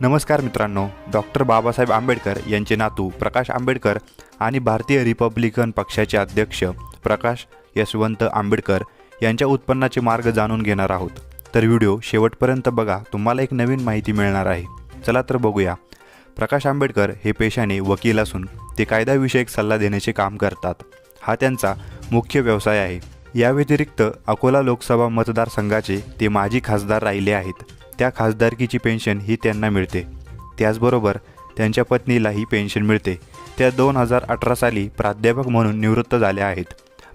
नमस्कार मित्रांनो डॉक्टर बाबासाहेब आंबेडकर यांचे नातू प्रकाश आंबेडकर आणि भारतीय रिपब्लिकन पक्षाचे अध्यक्ष प्रकाश यशवंत आंबेडकर यांच्या उत्पन्नाचे मार्ग जाणून घेणार आहोत. तर व्हिडिओ शेवटपर्यंत बघा तुम्हाला एक नवीन माहिती मिळणार आहे. चला तर बघूया. प्रकाश आंबेडकर हे पेशाने वकील असून ते कायदाविषयक सल्ला देण्याचे काम करतात. हा त्यांचा मुख्य व्यवसाय आहे. या व्यतिरिक्त अकोला लोकसभा मतदारसंघाचे ते माजी खासदार राहिले आहेत. त्या खासदारकीची पेन्शन ही त्यांना मिळते. त्याचबरोबर त्यांच्या पत्नीलाही पेन्शन मिळते. त्या दोन हजार अठरा साली प्राध्यापक म्हणून निवृत्त झाल्या आहेत.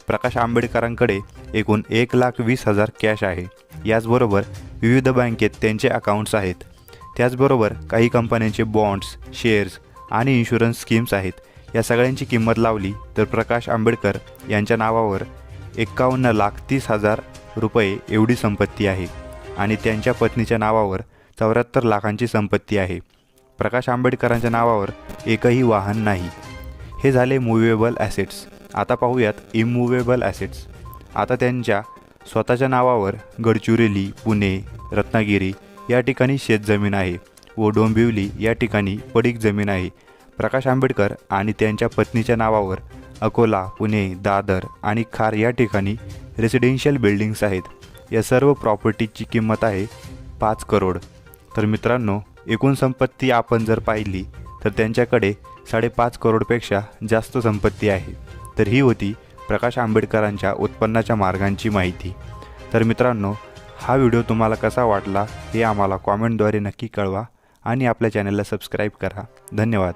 प्रकाश आंबेडकरांकडे एकूण एक लाख वीस हजार कॅश आहे. याचबरोबर विविध बँकेत त्यांचे अकाउंट्स आहेत. त्याचबरोबर काही कंपन्यांचे बॉन्ड्स शेअर्स आणि इन्शुरन्स स्कीम्स आहेत. या सगळ्यांची किंमत लावली तर प्रकाश आंबेडकर यांच्या नावावर एक्कावन्न लाख तीस हजार रुपये एवढी संपत्ती आहे. आणि त्यांच्या पत्नीच्या नावावर चौऱ्याहत्तर लाखांची संपत्ती आहे. प्रकाश आंबेडकरांच्या नावावर एकही वाहन नाही. हे झाले मुव्हेबल ॲसेट्स आता पाहूयात इमूव्हेबल ॲसेट्स आता त्यांच्या स्वतःच्या नावावर गडचिरोली पुणे रत्नागिरी या ठिकाणी शेतजमीन आहे व डोंबिवली या ठिकाणी पडीक जमीन आहे. प्रकाश आंबेडकर आणि त्यांच्या पत्नीच्या नावावर अकोला पुणे दादर आणि खार या ठिकाणी रेसिडेन्शियल बिल्डिंग्स आहेत. या सर्व प्रॉपर्टीची किंमत आहे पाच करोड. तर मित्रांनो एकूण संपत्ती आपण जर पाहिली तर त्यांच्याकडे साडेपाच करोडपेक्षा जास्त संपत्ती आहे. तर ही होती प्रकाश आंबेडकरांच्या उत्पन्नाच्या मार्गांची माहिती. तर मित्रांनो हा व्हिडिओ तुम्हाला कसा वाटला हे आम्हाला कॉमेंटद्वारे नक्की कळवा आणि आपल्या चॅनलला सबस्क्राईब करा. धन्यवाद.